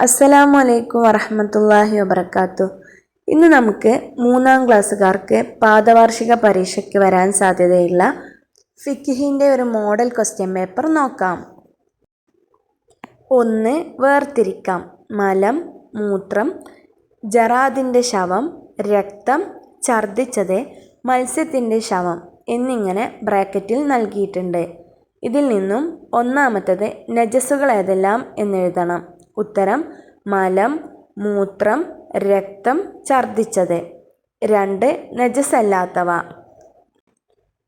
അസ്സലാമു അലൈക്കും വറഹമത്തല്ലാഹി വബർക്കാത്തു ഇന്ന് നമുക്ക് മൂന്നാം ക്ലാസ്സുകാർക്ക് പാദവാർഷിക പരീക്ഷയ്ക്ക് വരാൻ സാധ്യതയുള്ള ഫിക്കിഹിന്റെ ഒരു മോഡൽ ക്വസ്റ്റ്യൻ പേപ്പർ നോക്കാം. ഒന്ന് വേർതിരിക്കാം. മലം മൂത്രം ജറാദിന്റെ ശവം രക്തം ഛർദ്ദിച്ചത് മത്സ്യത്തിന്റെ ശവം എന്നിങ്ങനെ ബ്രാക്കറ്റിൽ നൽകിയിട്ടുണ്ട്. ഇതിൽ നിന്നും ഒന്നാമത്തത് നജസ്സുകൾ ഏതെല്ലാം എന്നെഴുതണം ഉത്തരം മലം മൂത്രം രക്തം ഛർദ്ദിച്ചത്. രണ്ട് നജസല്ലാത്തവ.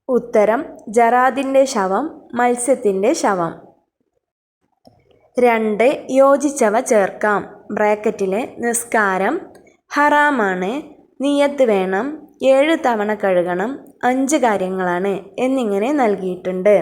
ഉത്തരം ജറാദിന്റെ ശവം മത്സ്യത്തിന്റെ ശവം. രണ്ട് യോജിച്ചവ ചേർക്കാം. ബ്രാക്കറ്റിലെ നിസ്കാരം ഹറാമാണ്. നിയത്ത് വേണം. ഏഴ് തവണ കഴുകണം. അഞ്ച് കാര്യങ്ങളാണ് എന്നിങ്ങനെ നൽകിയിട്ടുണ്ട്.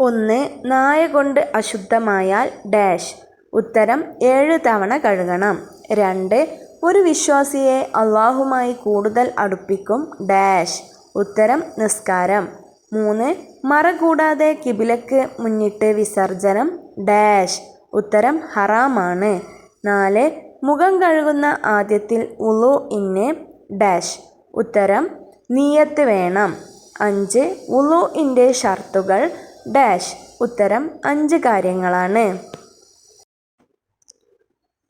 ഒന്ന് നായ കൊണ്ട് അശുദ്ധമായാൽ ഡാഷ്. ഉത്തരം ഏഴ് തവണ കഴുകണം. രണ്ട് ഒരു വിശ്വാസിയെ അള്ളാഹുമായി കൂടുതൽ അടുപ്പിക്കും ഡാഷ്. ഉത്തരം നിസ്കാരം. മൂന്ന് മറ കൂടാതെ കിബിലക്ക് മുന്നിട്ട് വിസർജനം ഡാഷ്. ഉത്തരം ഹറാമാണ്. നാല് മുഖം കഴുകുന്ന ആദ്യത്തിൽ ഉളു ഇന്ന് ഡാഷ്. ഉത്തരം നീയത്ത് വേണം. അഞ്ച് ഉളു ഇന്റെ ഷർത്തുകൾ ഡാഷ് ഉത്തരം അഞ്ച് കാര്യങ്ങളാണ്.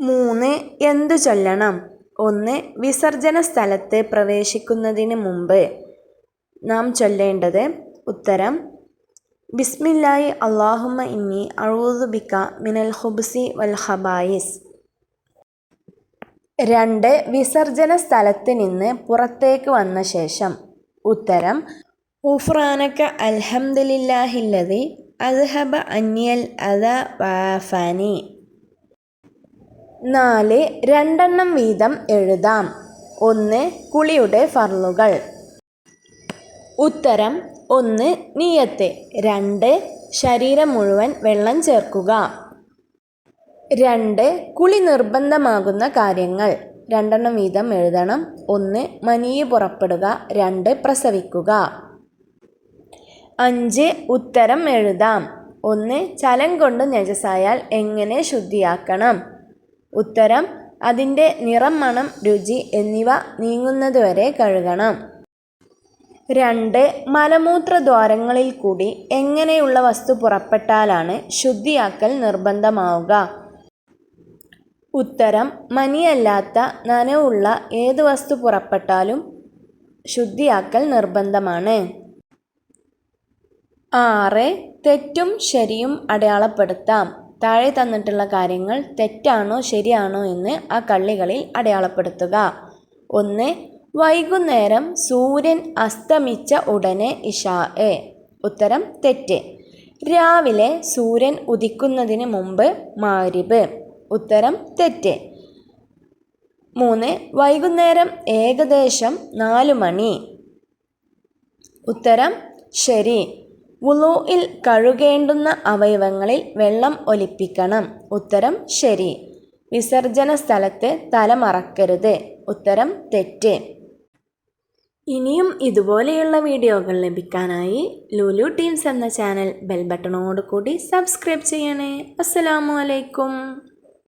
മൂന്ന് എന്തു ചൊല്ലണം? ഒന്ന് വിസർജന സ്ഥലത്ത് പ്രവേശിക്കുന്നതിന് മുമ്പ്. നാം ചൊല്ലേണ്ടത് ഉത്തരം ബിസ്മില്ലായി അള്ളാഹുമ ഇന്നി അഴുതുബിക്ക മിനൽ ഹുബ്സി വൽ ഹബായിസ് രണ്ട് വിസർജന സ്ഥലത്ത് നിന്ന് പുറത്തേക്ക് വന്ന ശേഷം. ഉത്തരം ഉഫ്രാനക്ക അൽഹംദില്ലാഹില്ലതി അദ്ഹബ അന്യൽ അദ വാഫാനി നാല് രണ്ടെണ്ണം വീതം എഴുതാം. ഒന്ന് കുളിയുടെ ഫർളുകൾ. ഉത്തരം ഒന്ന് നീയത്ത്. രണ്ട് ശരീരം മുഴുവൻ വെള്ളം ചേർക്കുക. രണ്ട് കുളി നിർബന്ധമാകുന്ന കാര്യങ്ങൾ. രണ്ടെണ്ണം വീതം എഴുതണം. ഒന്ന് മനിയെ പുറപ്പെടുക. രണ്ട് പ്രസവിക്കുക. അഞ്ച് ഉത്തരം എഴുതാം. ഒന്ന് ചലം കൊണ്ട് നജസായാൽ എങ്ങനെ ശുദ്ധിയാക്കണം? ഉത്തരം അതിന്റെ നിറം മണം രുചി എന്നിവ നീങ്ങുന്നതുവരെ കഴുകണം. രണ്ട് മലമൂത്രദ്വാരങ്ങളിൽ കൂടി എങ്ങനെയുള്ള വസ്തു പുറപ്പെട്ടാലാണ് ശുദ്ധിയാക്കൽ നിർബന്ധമാവുക? ഉത്തരം മനിയല്ലാത്ത നനവുള്ള ഏത് വസ്തു പുറപ്പെട്ടാലും ശുദ്ധിയാക്കൽ നിർബന്ധമാണ്. ആറ് തെറ്റും ശരിയും അടയാളപ്പെടുത്താം. താഴെ തന്നിട്ടുള്ള കാര്യങ്ങൾ തെറ്റാണോ ശരിയാണോ എന്ന് ആ കള്ളികളിൽ അടയാളപ്പെടുത്തുക. ഒന്ന് വൈകുന്നേരം സൂര്യൻ അസ്തമിച്ച ഉടനെ ഇഷാ എ ഉത്തരം തെറ്റ്. രാവിലെ സൂര്യൻ ഉദിക്കുന്നതിന് മുമ്പ് മാരിബ്. ഉത്തരം തെറ്റ്. മൂന്ന് വൈകുന്നേരം ഏകദേശം നാല് മണി. ഉത്തരം ശരി. വുളൂയിൽ കഴുകേണ്ടുന്ന അവയവങ്ങളിൽ വെള്ളം ഒലിപ്പിക്കണം. ഉത്തരം ശരി. വിസർജന സ്ഥലത്ത് തല മറക്കരുത്. ഉത്തരം തെറ്റ്. ഇനിയും ഇതുപോലെയുള്ള വീഡിയോകൾ ലഭിക്കാനായി ലുലു ടീംസ് എന്ന ചാനൽ ബെൽ ബട്ടണോട് കൂടി സബ്സ്ക്രൈബ് ചെയ്യണേ. അസ്സലാമു അലൈക്കും.